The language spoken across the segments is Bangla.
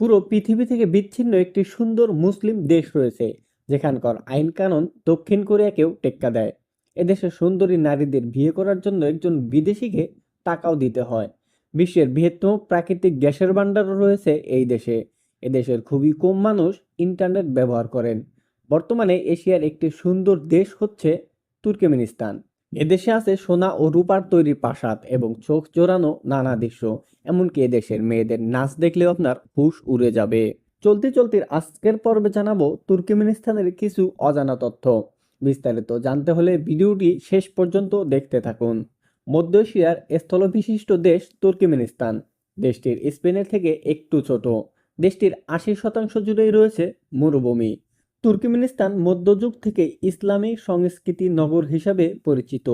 পুরো পৃথিবী থেকে বিচ্ছিন্ন একটি সুন্দর মুসলিম দেশ রয়েছে, যেখানকার আইন কানুন দক্ষিণ কোরিয়াকেও টেক্কা দেয়। এদেশের সুন্দরী নারীদের বিয়ে করার জন্য একজন বিদেশিকে টাকাও দিতে হয়। বিশ্বের বৃহত্তম প্রাকৃতিক গ্যাসের ভাণ্ডারও রয়েছে এই দেশে। এদেশের খুবই কম মানুষ ইন্টারনেট ব্যবহার করেন। বর্তমানে এশিয়ার একটি সুন্দর দেশ হচ্ছে তুর্কমেনিস্তান। এদেশে আছে সোনা ও রূপার তৈরি প্রাসাদ এবং চোখ জোড়ানো নানা দৃশ্য। এমনকি এদেশের মেয়েদের নাচ দেখলেও আপনার হুশ উড়ে যাবে। চলতে চলতে আজকের পর্বে জানাব তুর্কিমিনিস্তানের কিছু অজানা তথ্য। বিস্তারিত জানতে হলে ভিডিওটি শেষ পর্যন্ত দেখতে থাকুন। মধ্য এশিয়ার স্থলবিশিষ্ট দেশ তুর্কমেনিস্তান। দেশটির স্পেনের থেকে একটু ছোট। দেশটির আশি শতাংশ জুড়েই রয়েছে মরুভূমি। তুর্কমেনিস্তান মধ্যযুগ থেকে ইসলামী সংস্কৃতি নগর হিসাবে পরিচিত।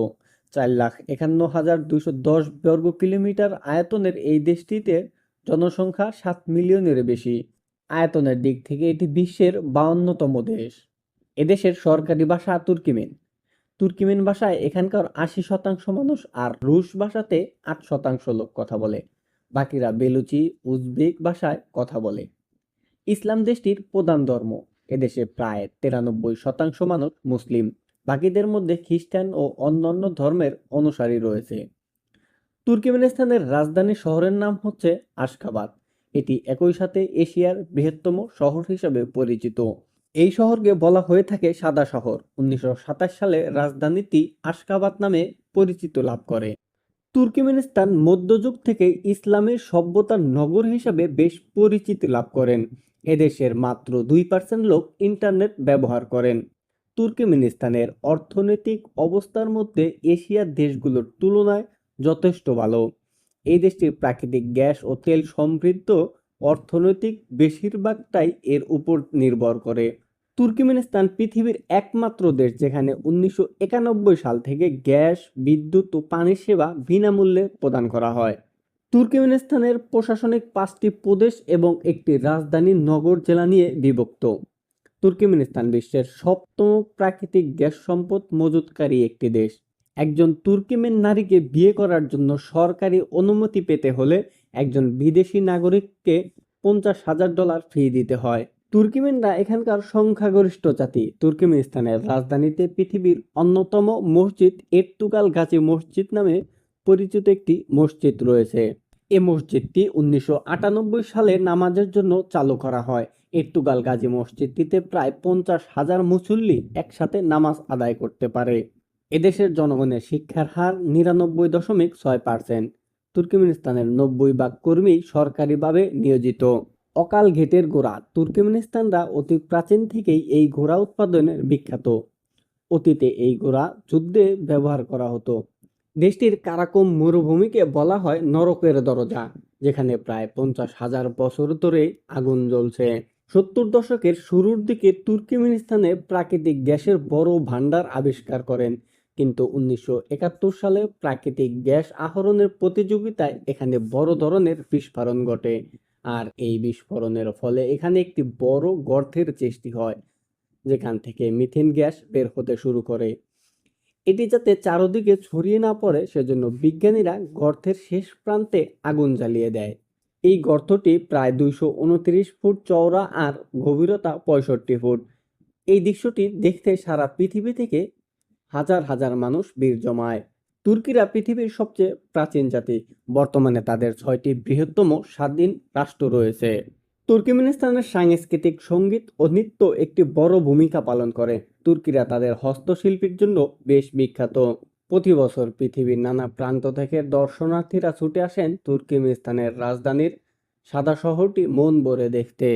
চার লাখ একান্ন হাজার দুশো দশ বর্গ কিলোমিটার আয়তনের এই দেশটিতে জনসংখ্যা সাত মিলিয়নের বেশি। আয়তনের দিক থেকে এটি বিশ্বের বাউন্নতম দেশ। এদেশের সরকারি ভাষা তুর্কিমেন। তুর্কিমেন ভাষায় এখানকার আশি শতাংশ মানুষ আর রুশ ভাষাতে আট শতাংশ লোক কথা বলে। বাকিরা বেলুচি, উজবেক ভাষায় কথা বলে। ইসলাম দেশটির প্রধান ধর্ম। এদেশে প্রায় তিরানব্বই শতাংশ মানুষ মুসলিম। বাকিদের মধ্যে খ্রিস্টান ও অন্যান্য ধর্মের অনুসারী রয়েছে। তুর্কমেনিস্তানের রাজধানী শহরের নাম হচ্ছে আশখাবাদ। এটি একই সাথে এশিয়ার বৃহত্তম শহর হিসেবে পরিচিত। এই শহরকে বলা হয়ে থাকে সাদা শহর। উনিশশো সাতাশ সালে রাজধানীটি আশখাবাদ নামে পরিচিত লাভ করে। তুর্কমেনিস্তান মধ্যযুগ থেকে ইসলামের সভ্যতার নগর হিসাবে বেশ পরিচিতি লাভ করেন। এদেশের মাত্র দুই পার্সেন্ট লোক ইন্টারনেট ব্যবহার করেন। তুর্কমেনিস্তানের অর্থনৈতিক অবস্থার মধ্যে এশিয়ার দেশগুলোর তুলনায় যথেষ্ট ভালো। এই দেশটির প্রাকৃতিক গ্যাস ও তেল সমৃদ্ধ, অর্থনৈতিক বেশিরভাগটাই এর উপর নির্ভর করে। তুর্কমেনিস্তান পৃথিবীর একমাত্র দেশ যেখানে উনিশশো একানব্বই সাল থেকে গ্যাস, বিদ্যুৎ ও পানির সেবা বিনামূল্যে প্রদান করা হয়। তুর্কমেনিস্তানের প্রশাসনিক পাঁচটি প্রদেশ এবং একটি রাজধানী নগর জেলা নিয়ে বিভক্ত। তুর্কমেনিস্তান বিশ্বের সপ্তম প্রাকৃতিক গ্যাস সম্পদ মজুতকারী একটি দেশ। একজন তুর্কিমেন নারীকে বিয়ে করার জন্য সরকারি অনুমতি পেতে হলে একজন বিদেশি নাগরিককে পঞ্চাশ হাজার ডলার ফি দিতে হয়। তুর্কিমেনরা এখানকার সংখ্যাগরিষ্ঠ জাতি। তুর্কমেনিস্তানের রাজধানীতে পৃথিবীর অন্যতম মসজিদ এরতুগাল গাজী মসজিদ নামে পরিচিত একটি মসজিদ রয়েছে। এ মসজিদটি উনিশশো আটানব্বই সালে নামাজের জন্য চালু করা হয়। এর্তুগাল গাজী মসজিদটিতে প্রায় পঞ্চাশ হাজার মুসল্লি একসাথে নামাজ আদায় করতে পারে। এদেশের জনগণের শিক্ষার হার নিরানব্বই দশমিক ছয় পার্সেন্ট। তুর্কমেনিস্তানের নব্বই ভাগ কর্মী সরকারিভাবে নিয়োজিত। অকাল ঘেটের ঘোড়া তুর্কমেনিস্তানরা অতি প্রাচীন থেকেই এই ঘোড়া উৎপাদনের বিখ্যাত। অতীতে এই ঘোড়া যুদ্ধে ব্যবহার করা হতো। দেশটির কারাকম মরুভূমিকে বলা হয় নরকের দরজা, যেখানে প্রায় পঞ্চাশ হাজার বছর ধরে আগুন জ্বলছে। সত্তর দশকের শুরুর দিকে তুর্কমেনিস্তানে প্রাকৃতিক গ্যাসের বড় ভাণ্ডার আবিষ্কার করেন, কিন্তু উনিশশো একাত্তর সালে প্রাকৃতিক গ্যাস আহরণের প্রতিযোগিতায় এখানে বড় ধরনের বিস্ফোরণ ঘটে, আর এই বিস্ফোরণের ফলে এখানে একটি বড় গর্তের সৃষ্টি হয়, যেখান থেকে মিথেন গ্যাস বের হতে শুরু করে। এটি যাতে চারদিকে ছড়িয়ে না পড়ে, সেজন্য বিজ্ঞানীরা গর্তের শেষ প্রান্তে আগুন জ্বালিয়ে দেয়। এই গর্তটি প্রায় দুইশো উনত্রিশ ফুট চওড়া আর গভীরতা পঁয়ষট্টি ফুট। এই দৃশ্যটি দেখতে সারা পৃথিবী থেকে হাজার হাজার মানুষ ভিড় জমায়। তুর্কিরা পৃথিবীর সবচেয়ে প্রাচীন জাতি। বর্তমানে তাদের ছয়টি বৃহত্তম স্বাধীন রাষ্ট্র রয়েছে। তুর্কমেনিস্তানের সাংস্কৃতিক সংগীত ও নৃত্য একটি বড় ভূমিকা পালন করে। তুর্কিরা তাদের হস্তশিল্পীর জন্য বেশ বিখ্যাত। প্রতি বছর পৃথিবীর নানা প্রান্ত থেকে দর্শনার্থীরা ছুটে আসেন তুর্কিমিস্তানের রাজধানীর সাদা শহরটি মন ভরে দেখতে।